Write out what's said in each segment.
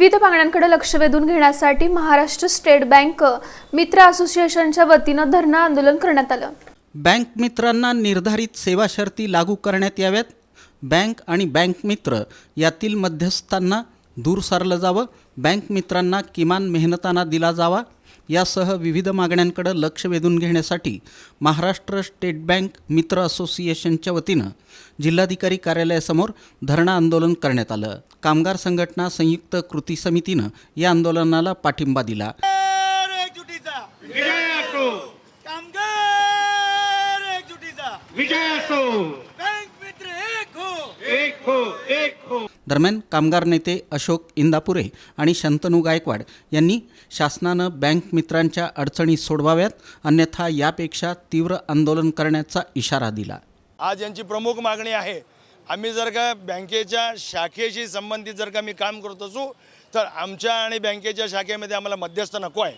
विविध मागण्यांकडे लक्ष वेधून घेण्यासाठी महाराष्ट्र स्टेट बँक मित्र असोसिएशनच्या वतीनं धरणं आंदोलन करण्यात आलं. बँक मित्रांना निर्धारित सेवा शर्ती लागू करण्यात याव्यात. बँक आणि बँक मित्र यातील मध्यस्थांना दूर सारलं जावं. बँक मित्रांना किमान मेहनताना दिला जावा. यासह विविध मागण्यांकडे लक्ष वेधून घेण्यासाठी महाराष्ट्र स्टेट बँक मित्र असोसिएशनच्या वतीनं जिल्हाधिकारी कार्यालयासमोर धरणं आंदोलन करण्यात आलं. कामगार संघटना संयुक्त कृती समितीनं या आंदोलनाला पाठिंबा दिला. कामगार एकजुटीचा. विजय असो. कामगार एकजुटीचा. विजय असो. बँक मित्र एक हो. एक हो एक हो. दरम्यान कामगार नेते अशोक इंदापुरे आणि शंतनू गायकवाड यांनी शासनानं बँक मित्रांच्या अडचणी सोडवाव्यात अन्यथा यापेक्षा तीव्र आंदोलन करण्याचा इशारा दिला. आज यांची प्रमुख मागणी आहे आम्ही जर का बँकेच्या शाखेशी संबंधित जर का मी काम करत असू तर आमच्या आणि बँकेच्या शाखेमध्ये आम्हाला मध्यस्थ नको आहे.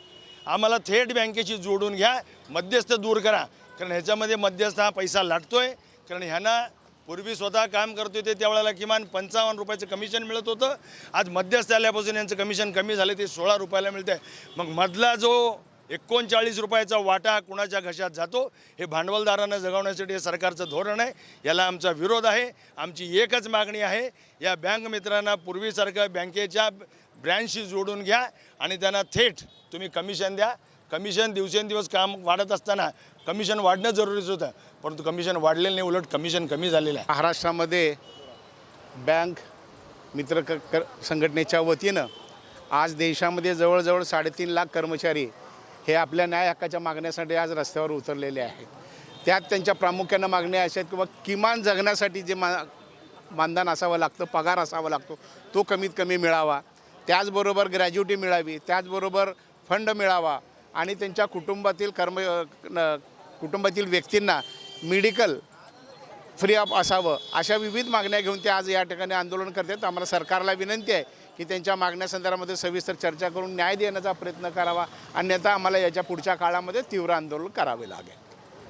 आम्हाला थेट बँकेशी जोडून घ्या मध्यस्थ दूर करा. कारण ह्याच्यामध्ये मध्यस्थ हा पैसा लाटतो आहे कारण ह्यांना पूर्वी स्वतः काम करत होते त्यावेळेला किमान पंचावन्न रुपयाचं कमिशन मिळत होतं. आज मध्यस्थ आल्यापासून यांचं कमिशन कमी झालं ते सोळा रुपयाला मिळतं आहे मग मधला जो एकोणचाळीस रुपयाचा वाटा कुणाच्या घशात जातो हे भांडवलदारांना जगवण्यासाठी हे सरकारचं धोरण आहे. याला आमचा विरोध आहे. आमची एकच मागणी आहे. या बँक मित्रांना पूर्वीसारखं बँकेच्या ब्रँचशी जोडून घ्या आणि त्यांना थेट तुम्ही कमिशन द्या. कमिशन दिवसेंदिवस काम वाढत असताना कमिशन वाढणं जरुरीचं होतं. परंतु कमिशन वाढलेलं नाही उलट कमिशन कमी झालेलं आहे. महाराष्ट्रामध्ये बँक मित्र क कर संघटनेच्या वतीनं आज देशामध्ये जवळजवळ साडेतीन लाख कर्मचारी हे आपल्या न्याय हक्काच्या मागण्यासाठी आज रस्त्यावर उतरलेले आहेत. त्यात त्यांच्या प्रामुख्यानं मागण्या अशा आहेत किंवा किमान जगण्यासाठी जे मा मानधन असावं लागतं पगार असावा लागतो तो कमीत कमी मिळावा. त्याचबरोबर ग्रॅज्युटी मिळावी त्याचबरोबर फंड मिळावा आणि त्यांच्या कुटुंबातील कर्म न- कुटुंबातील व्यक्तींना मेडिकल फ्री ऑफ असावं. अशा विविध मागण्या घेऊन ते आज या ठिकाणी आंदोलन करतात. आम्हाला सरकारला विनंती आहे की त्यांच्या मागण्यासंदर्भामध्ये सविस्तर चर्चा करून न्याय देण्याचा प्रयत्न करावा. अन्यथा आम्हाला याच्या पुढच्या काळामध्ये तीव्र आंदोलन करावे लागेल.